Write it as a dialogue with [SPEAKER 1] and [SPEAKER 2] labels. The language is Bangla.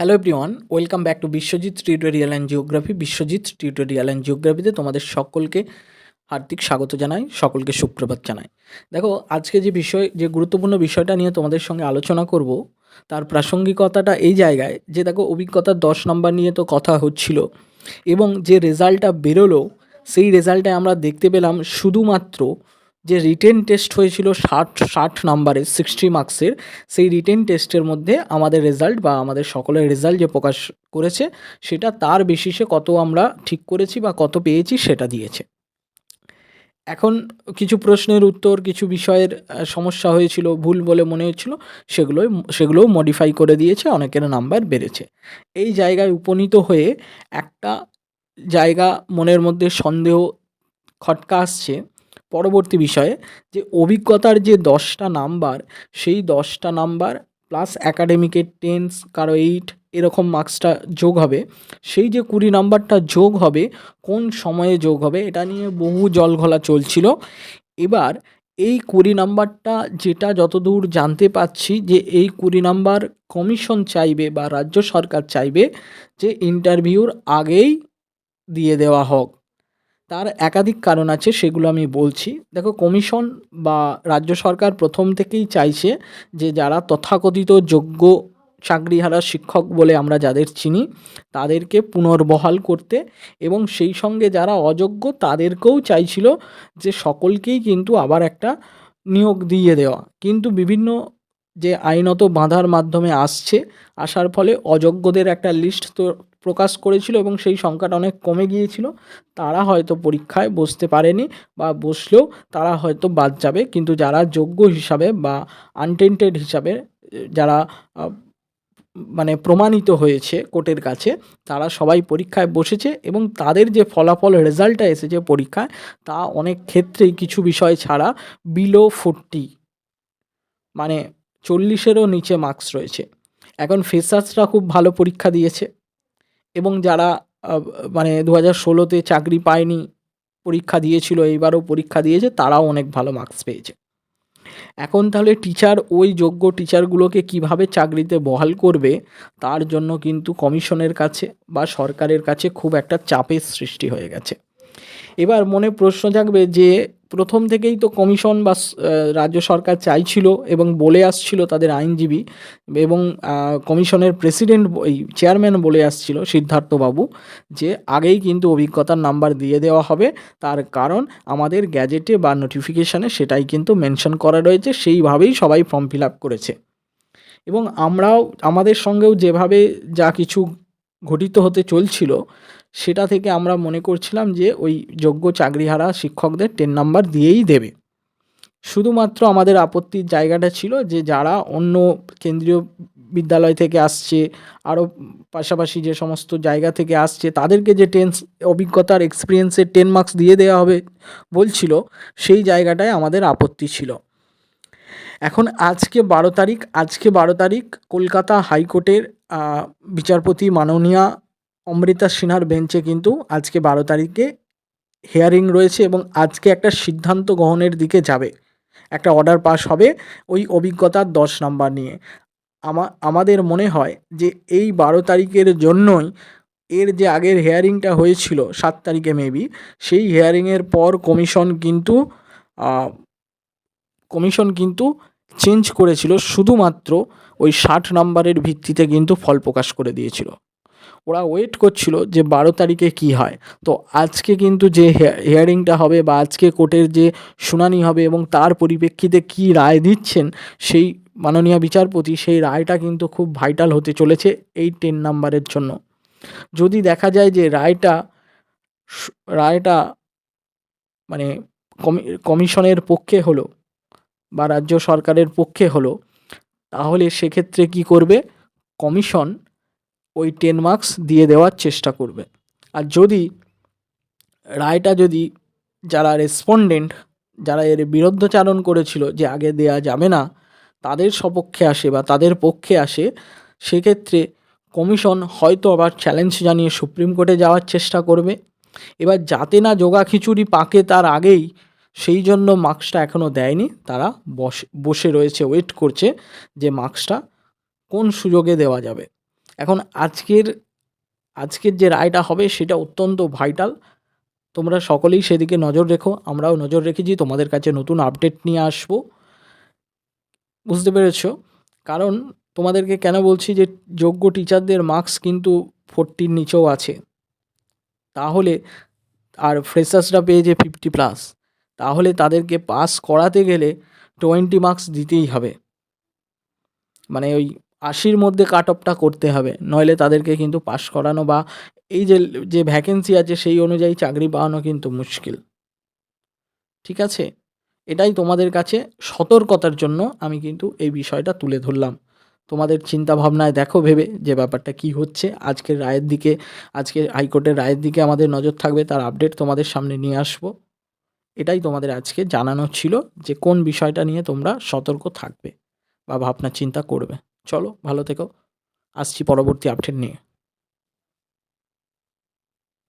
[SPEAKER 1] Hello everyone welcome back to Biswajit tutorial and geography Biswajit tutorial and জিওগ্রাফিতে তোমাদের সকলকে হার্দিক স্বাগত জানাই, সকলকে সুপ্রভাত জানাই। দেখো, আজকে যে বিষয়, যে গুরুত্বপূর্ণ বিষয়টা নিয়ে তোমাদের সঙ্গে আলোচনা করব, তার প্রাসঙ্গিকতাটা এই জায়গায় যে দেখো অভিজ্ঞতার দশ নম্বর নিয়ে তো কথা হচ্ছিল, এবং যে রেজাল্টটা বেরোলো, সেই রেজাল্টে আমরা দেখতে পেলাম শুধুমাত্র যে রিটেন টেস্ট হয়েছিল ষাট ষাট নাম্বারের সিক্সটি মার্কসের সেই রিটেন টেস্টের মধ্যে আমাদের রেজাল্ট বা আমাদের সকলের রেজাল্ট যে প্রকাশ করেছে, সেটা তার বেসিসে কত আমরা ঠিক করেছি বা কত পেয়েছি সেটা দিয়েছে। এখন কিছু প্রশ্নের উত্তর, কিছু বিষয়ের সমস্যা হয়েছিল, ভুল বলে মনে হচ্ছিল সেগুলোই, সেগুলোও মডিফাই করে দিয়েছে, অনেকের নাম্বার বেড়েছে। এই জায়গায় উপনীত হয়ে একটা জায়গা মনের মধ্যে সন্দেহ, খটকা আসছে পরবর্তী বিষয়ে যে অভিজ্ঞতার যে দশটা নাম্বার, সেই দশটা নাম্বার প্লাস অ্যাকাডেমিকের টেন্স কারও এইট এরকম মার্কসটা যোগ হবে। সেই যে কুড়ি নাম্বারটা যোগ হবে, কোন সময়ে যোগ হবে, এটা নিয়ে বহু জল ঘোলা চলছিল। এবার এই কুড়ি নাম্বারটা যেটা যতদূর জানতে পাচ্ছি যে এই কুড়ি নাম্বার কমিশন চাইবে বা রাজ্য সরকার চাইবে যে ইন্টারভিউর আগেই দিয়ে দেওয়া হোক। তার একাধিক কারণ আছে, সেগুলো আমি বলছি। দেখো, কমিশন বা রাজ্য সরকার প্রথম থেকেই চাইছে যে যারা তথাকথিত যোগ্য চাকরিহারা শিক্ষক বলে আমরা যাদের চিনি, তাদেরকে পুনর্বহাল করতে এবং সেই সঙ্গে যারা অযোগ্য, তাদেরকেও চাইছিল যে সকলকেই কিন্তু আবার একটা নিয়োগ দিয়ে দেওয়া। কিন্তু বিভিন্ন যে আইনত বাঁধার মাধ্যমে আসছে, আসার ফলে অযোগ্যদের একটা লিস্ট তো প্রকাশ করেছিল এবং সেই সংখ্যাটা অনেক কমে গিয়েছিল। তারা হয়তো পরীক্ষায় বসতে পারেনি বা বসলেও তারা হয়তো বাদ যাবে। কিন্তু যারা যোগ্য হিসাবে বা আনটেন্টেড হিসাবে, যারা মানে প্রমাণিত হয়েছে কোর্টের কাছে, তারা সবাই পরীক্ষায় বসেছে এবং তাদের যে ফলাফল, রেজাল্টটা এসেছে পরীক্ষায়, তা অনেক ক্ষেত্রেই কিছু বিষয় ছাড়া বিলো ফোরটি মানে চল্লিশেরও নিচে মার্কস রয়েছে। এখন ফ্রেশার্সরা খুব ভালো পরীক্ষা দিয়েছে এবং যারা মানে দু হাজার ষোলোতে চাকরি পায়নি, পরীক্ষা দিয়েছিল, এইবারও পরীক্ষা দিয়েছে, তারাও অনেক ভালো মার্কস পেয়েছে। এখন তাহলে টিচার ওই যোগ্য টিচারগুলোকে কীভাবে চাকরিতে বহাল করবে, তার জন্য কিন্তু কমিশনের কাছে বা সরকারের কাছে খুব একটা চাপের সৃষ্টি হয়ে গেছে। এবার মনে প্রশ্ন জাগবে যে প্রথম থেকেই তো কমিশন বা রাজ্য সরকার চাইছিল এবং বলে আসছিল তাদের আইনজীবী এবং কমিশনের প্রেসিডেন্ট এই চেয়ারম্যান বলে আসছিল সিদ্ধার্থবাবু যে আগেই কিন্তু অভিজ্ঞতার নাম্বার দিয়ে দেওয়া হবে। তার কারণ আমাদের গ্যাজেটে বা নোটিফিকেশানে সেটাই কিন্তু মেনশন করা রয়েছে, সেইভাবেই সবাই ফর্ম ফিল আপ করেছে। এবং আমরাও, আমাদের সঙ্গেও যেভাবে যা কিছু ঘটিত হতে চলছিল সেটা থেকে আমরা মনে করছিলাম যে ওই যোগ্য চাকরিহারা শিক্ষকদের টেন নাম্বার দিয়েই দেবে। শুধুমাত্র আমাদের আপত্তির জায়গাটা ছিল যে যারা অন্য কেন্দ্রীয় বিদ্যালয় থেকে আসছে, আরও পাশাপাশি যে সমস্ত জায়গা থেকে আসছে, তাদেরকে যে টেন্স অভিজ্ঞতার এক্সপিরিয়েন্সের টেন মার্কস দিয়ে দেওয়া হবে বলছিল, সেই জায়গাটায় আমাদের আপত্তি ছিল। এখন আজকে বারো তারিখ, আজকে বারো তারিখ কলকাতা হাইকোর্টের বিচারপতি মাননীয়া অমৃতা সিনহার বেঞ্চে কিন্তু আজকে বারো তারিখে হেয়ারিং রয়েছে এবং আজকে একটা সিদ্ধান্ত গ্রহণের দিকে যাবে। একটা অর্ডার পাস হবে ওই অভিজ্ঞতার দশ নাম্বার নিয়ে। আমা, আমাদের মনে হয় যে এই বারো তারিখের জন্যই এর যে আগের হেয়ারিংটা হয়েছিল সাত তারিখে মেবি সেই হেয়ারিংয়ের পর কমিশন কিন্তু কমিশন কিন্তু চেঞ্জ করেছিল শুধুমাত্র ওই ষাট নাম্বারের ভিত্তিতে কিন্তু ফল প্রকাশ করে দিয়েছিল। ওরা ওয়েট করছিল যে বারো তারিখে কি হয়। তো আজকে কিন্তু যে হিয়ারিংটা হবে বা আজকে কোর্টের যে শুনানি হবে এবং তার পরিপ্রেক্ষিতে কি রায় দিচ্ছেন, সেই মাননীয় বিচারপতি সেই রায়টা কিন্তু খুব ভাইটাল হতে চলেছে এই টেন নাম্বারের জন্য। যদি দেখা যায় যে রায়টা রায়টা মানে কমি, কমিশনের পক্ষে হলো বা রাজ্য সরকারের পক্ষে হলো, তাহলে সেক্ষেত্রে কি করবে? কমিশন ওই টেন মার্কস দিয়ে দেওয়ার চেষ্টা করবে। আর যদি রায়টা যদি যারা রেসপন্ডেন্ট যারা এর বিরুদ্ধচারণ করেছিল যে আগে দেয়া যাবে না, তাদের সপক্ষে আসে বা তাদের পক্ষে আসে, সেক্ষেত্রে কমিশন হয়তো আবার চ্যালেঞ্জ জানিয়ে সুপ্রিম কোর্টে যাওয়ার চেষ্টা করবে। এবার যাতে না জোগা খিচুড়ি পাকে তার আগেই, সেই জন্য মার্কসটা এখনও দেয়নি। তারা বসে বসে রয়েছে ওয়েট করছে যে মার্কসটা কোন সুযোগে দেওয়া যাবে। এখন আজকের আজকের যে রায়টা হবে সেটা অত্যন্ত ভাইটাল তোমরা সকলেই সেদিকে নজর রেখো, আমরাও নজর রেখেছি, তোমাদের কাছে নতুন আপডেট নিয়ে আসব। বুঝতে পেরেছ? কারণ তোমাদেরকে কেন বলছি যে যোগ্য টিচারদের মার্কস কিন্তু ফোরটির নিচেও আছে। তাহলে আর ফ্রেশার্সরা পেয়েছে ফিফটি প্লাস তাহলে তাদেরকে পাস করাতে গেলে টোয়েন্টি মার্কস দিতেই হবে। মানে ওই আশির মধ্যে কাট অফটা করতে হবে। নইলে তাদেরকে কিন্তু পাস করানো বা এই যে যে ভ্যাকেন্সি আছে সেই অনুযায়ী চাকরি পাওয়ানো কিন্তু মুশকিল। ঠিক আছে? এটাই তোমাদের কাছে সতর্কতার জন্য আমি কিন্তু এই বিষয়টা তুলে ধরলাম। তোমাদের চিন্তা ভাবনায় দেখো ভেবে যে ব্যাপারটা কি হচ্ছে। আজকের রায়ের দিকে আজকে হাইকোর্টের রায়ের দিকে আমাদের নজর থাকবে, তার আপডেট তোমাদের সামনে নিয়ে আসব। এটাই তোমাদের আজকে জানানো ছিল যে কোন বিষয়টা নিয়ে তোমরা সতর্ক থাকবে বা ভাবনা চিন্তা করবে। চলো ভালো থেকো। আসছি পরবর্তী আপডেট নিয়ে।